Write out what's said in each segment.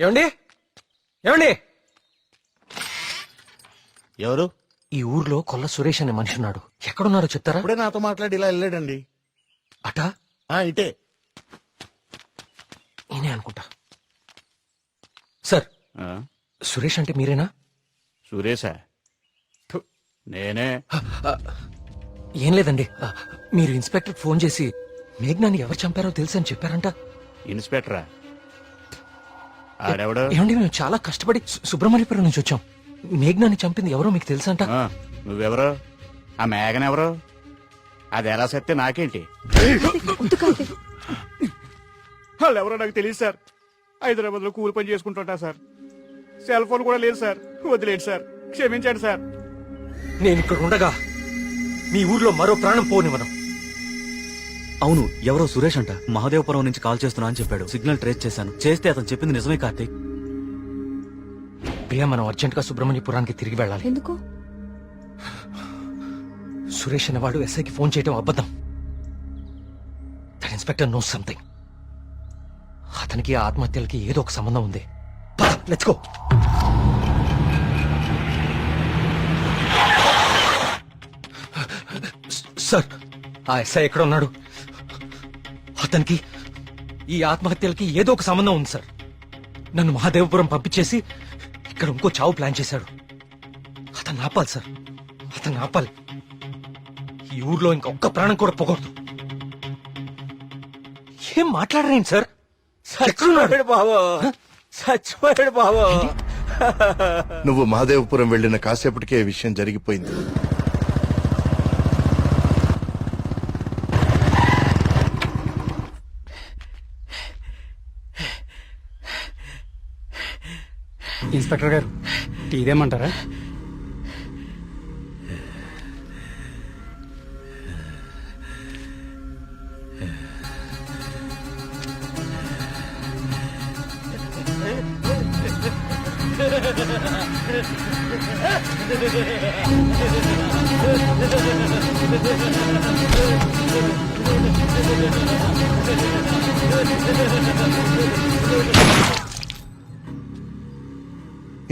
ఏమండి? ఏమండి? ఎవరు? ఈ ఊర్లో కొల్ల సురేష్ అనే మనిషి ఉన్నాడు ఎక్కడున్నారో చెప్తారా? ఇప్పుడే నాతో మాట్లాడి ఇలా వెళ్ళాడండి. అటా? ఆ ఇటే. నేనే అనుకుంటా. సార్ ఆ, సురేష్ అంటే మీరేనా? సురేశా థు, నేనే. ఏం లేదండి. ఆ, మీరు ఇన్స్పెక్టర్ ఫోన్ చేసి మేఘ్నాన్ని ఎవరు చంపారో తెలుసు అని చెప్పారంట. ఇన్స్పెక్టరా? ఆడెవడు? ఏమండి మేము చాలా కష్టపడి సు- సుబ్రహ్మణ్యపురం నుంచి వచ్చాం. మేఘ్నాన్ని చంపింది ఎవరో మీకు తెలుసంట ఆ, నువ్వెవరు? ఆ మేఘన ఎవరు? అది ఎలా సత్తే నాకేంటి? వాళ్ళు ఎవరో నాకు తెలియదు సార్. హైదరాబాద్లో కూలి పని చేసుకుంటుంటా సార్. సెల్ ఫోన్ కూడా లేదు సార్. వదిలేండి సార్. క్షమించండి సార్. నేను ఇక్కడ ఉండగా మీ ఊర్లో మరో ప్రాణం పోనివ్వను. అవును ఎవరో సురేష్ అంట. మహాదేవపురం నుంచి కాల్ చేస్తున్నా అని చెప్పాడు. సిగ్నల్ ట్రేస్ చేశాను. చేస్తే అతను చెప్పింది నిజమే కార్తీక్. ప్రియా మనం అర్జెంట్గా సుబ్రహ్మణ్యపురానికి తిరిగి వెళ్ళాలి. ఎందుకు? సురేష్ అనేవాడు ఎస్ఐకి ఫోన్ చేయడం అబద్ధం. దట్ ఇన్స్పెక్టర్ నో సంథింగ్ అతనికి ఆ ఆత్మహత్యలకి ఏదో ఒక సంబంధం ఉంది. లెట్స్ గో సార్ ఆ ఎస్ఐ ఎక్కడ ఉన్నాడు. అతనికి ఈ ఆత్మహత్యలకి ఏదో ఒక సంబంధం ఉంది సార్. నన్ను మహాదేవపురం పంపించేసి ఇక్కడ ఇంకో చావు ప్లాన్ చేశాడు. అతను ఆపాలి సార్. అతను ఆపాలి. ఈ ఊర్లో ఇంకొక్క ప్రాణం కూడా పోకూడదు. ఏం మాట్లాడరేంటి సార్? ఎక్కడున్నాడు? బాబు చచ్చిపోయాడు బాబు నువ్వు మహాదేవపురం వెళ్ళిన కాసేపటికే ఈ విషయం జరిగిపోయింది. ఇన్స్పెక్టర్ గారు టీదేమంటారా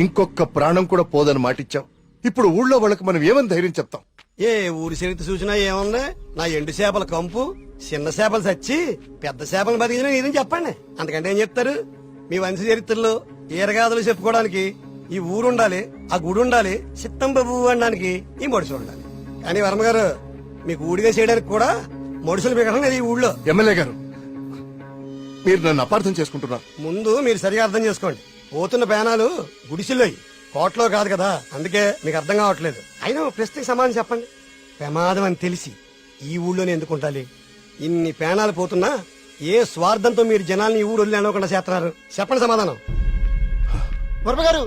ఇంకొక ప్రాణం కూడా పోదని మాటిచ్చాం ఇప్పుడు ఊళ్ళో వాళ్ళకి మనం ఏమని ధైర్యం చెప్తాం? ఏ ఊరి చరిత్ర చూసినా ఏముంది? నా ఎండు చేపల కంపు చిన్న చేపలు చచ్చి పెద్ద చేపలు బతికిన ఇదని చెప్పండి. అంతకంటే ఏం చెప్తారు? మీ వంశ చరిత్రలో ఈరగాథలు చెప్పుకోవడానికి ఈ ఊరు ఉండాలి ఆ గుడి ఉండాలి చిత్తం బాబు అనడానికి ఈ మడుసు ఉండాలి. కానీ వర్మ గారు మీకు ఊడిగా చేయడానికి కూడా మడుసులు మిగడం లేదు ఈ ఊళ్ళో. ఎమ్మెల్యే గారు మీరు నన్ను అపార్థం చేసుకుంటున్నారు. ముందు మీరు సరిగా అర్థం చేసుకోండి. పోతున్న పేనాలు గుడిసిలోయి కోట్లో కాదు కదా అందుకే మీకు అర్థం కావట్లేదు. అయినా ప్రశ్నకి సమాధానం చెప్పండి. ప్రమాదం అని తెలిసి ఈ ఊళ్ళోనే ఎందుకు ఉండాలి? ఇన్ని పేనాలు పోతున్నా ఏ స్వార్థంతో మీరు జనాల్ని ఈ ఊరు వదిలి అనకుండా చేస్తున్నారు? చెప్పండి సమాధానం. వర్మ గారు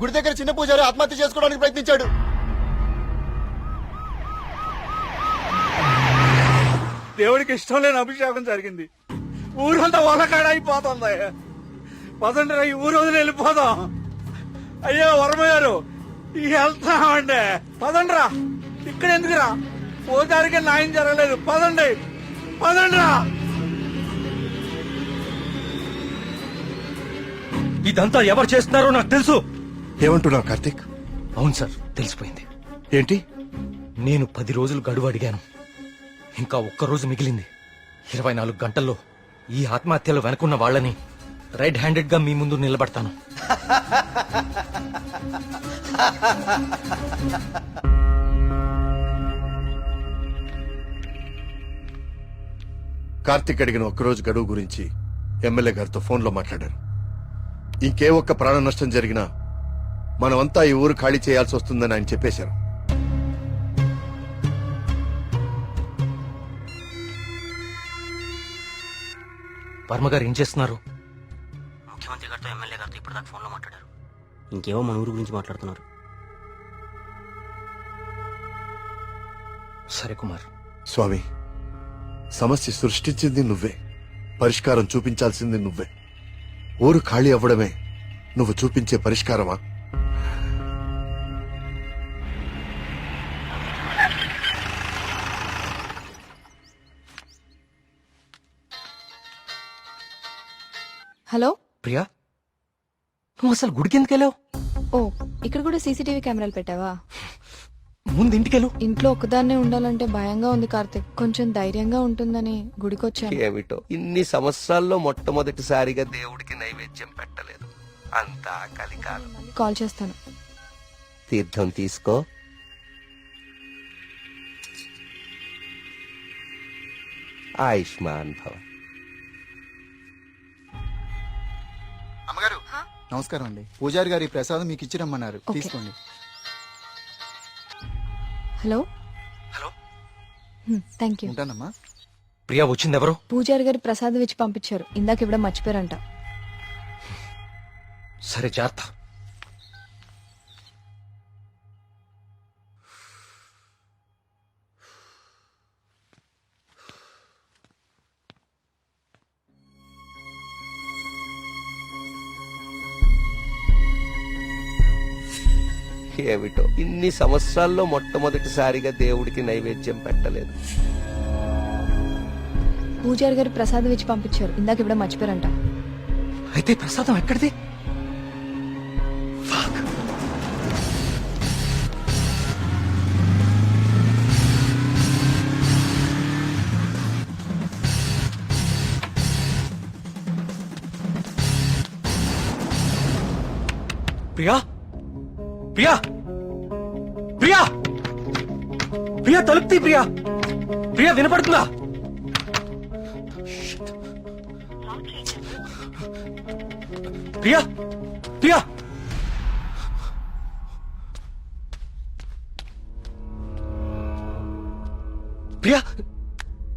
గుడి దగ్గర చిన్న పూజారి ఆత్మహత్య చేసుకోవడానికి ప్రయత్నించాడు. దేవుడికి ఇష్టం లేని అభిషేకం జరిగింది. ఊరంతా వలకాడ అయిపోతుంది. పదండి రా, ఈ ఊరు వదిలి వెళ్ళిపోదాం. అయ్యో వరమ గారు వెళ్తామండి పదండ్రా ఇక్కడ ఎందుకురా? పోతారికి న్యాయం జరగలేదు. పదండి పదండ్రా. ఇదంతా ఎవరు చేస్తున్నారో నాకు తెలుసు. ఏమంటున్నావు కార్తీక్? అవును సార్ తెలిసిపోయింది. ఏంటి? నేను పది రోజులు గడువు అడిగాను. ఇంకా ఒక్క రోజు మిగిలింది. ఇరవై నాలుగు గంటల్లో ఈ ఆత్మహత్యలు వెనుకున్న వాళ్ళని రైట్ హ్యాండెడ్గా మీ ముందు నిలబడతాను. కార్తీక్ అడిగిన ఒక్కరోజు గడువు గురించి ఎమ్మెల్యే గారితో ఫోన్లో మాట్లాడారు. ఇంకే ఒక్క ప్రాణ నష్టం జరిగినా మనమంతా ఈ ఊరు ఖాళీ చేయాల్సి వస్తుందని ఆయన చెప్పేశారు. వర్మ గారు ఏం చేస్తున్నారు? ముఖ్యమంత్రి గారితో ఎమ్మెల్యే గారితో ఇప్పుడు దాకా ఫోన్లో మాట్లాడారు. ఇంకేవో మన ఊరు గురించి మాట్లాడుతున్నారు. సరే కుమార్. స్వామి సమస్య సృష్టించింది నువ్వే. పరిష్కారం చూపించాల్సింది నువ్వే. ఊరు ఖాళీ అవ్వడమే నువ్వు చూపించే పరిష్కారమా? హలో? ప్రియా నువ్వు అసలు గుడికి ఎందుకు వెళ్ళావు ఓ ఇక్కడ కూడా సీసీటీవీ కెమెరాలు పెట్టావా? ముందు ఇంటికెళ్ళు. ఇంట్లో ఒక్కదాన్నే ఉండాలంటే భయంగా ఉంది కార్తిక్. కొంచెం ధైర్యంగా ఉంటుందని గుడికొచ్చాను. ఏమిటో ఇన్ని సంవత్సరాల్లో మొట్టమొదటిసారిగా దేవుడికి నైవేద్యం పెట్టలేదు. అంతా కలికాలం. కాల్ చేస్తాను. తీర్థం తీసుకో. ఆయుష్మాన్ భవ. నమస్కారం అండి. పూజారి గారి ప్రసాదం మీకు ఇచ్చి రమ్మన్నారు. ఓకే. తీసుకోండి. హలో? హలో. థ్యాంక్ యూ ఉంటానమ్మా. ప్రియా వచ్చింది ఎవరు పూజారి గారు ప్రసాదం ఇచ్చి పంపించారు. ఇందాక ఇవ్వడం మర్చిపోయారంట. సరే జాగ్రత్త. ఏమిటో. ఇన్ని సంవత్సరాల్లో మొట్టమొదటిసారిగా దేవుడికి నైవేద్యం పెట్టలేదు. పూజారి గారు ప్రసాదం ఇచ్చి పంపించారు. ఇందాక ఇవ్వడం మర్చిపోయారంట. అయితే ప్రసాదం ఎక్కడిది. ప్రియా? ప్రియా! ప్రియా! ప్రియా తలుపు తీ ప్రియా! ప్రియా వినపడుతుందా. ప్రియా! ప్రియా! ప్రియా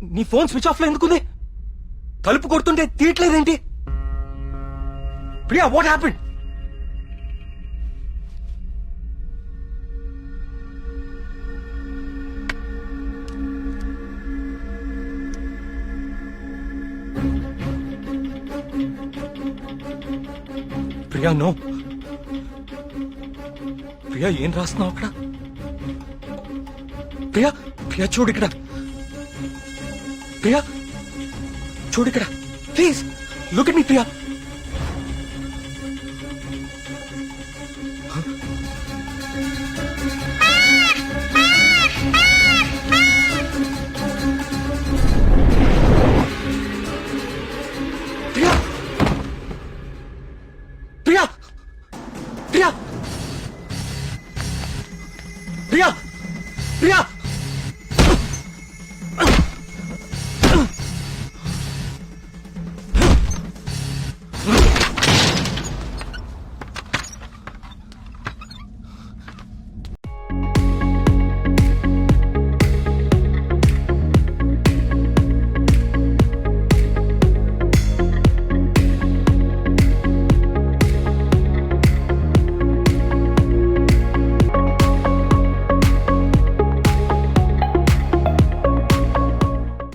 నీ ఫోన్ స్విచ్ ఆఫ్లో ఎందుకుంది? తలుపు కొడుతుంటే తీయట్లేదేంటి? Priya what happened Priya no. Priya ఏం రాస్తున్నావు అక్కడ? ప్రియా ప్రియా చూడు ఇక్కడ. ప్రియా చూడు ఇక్కడ. Please look me Priya Priya.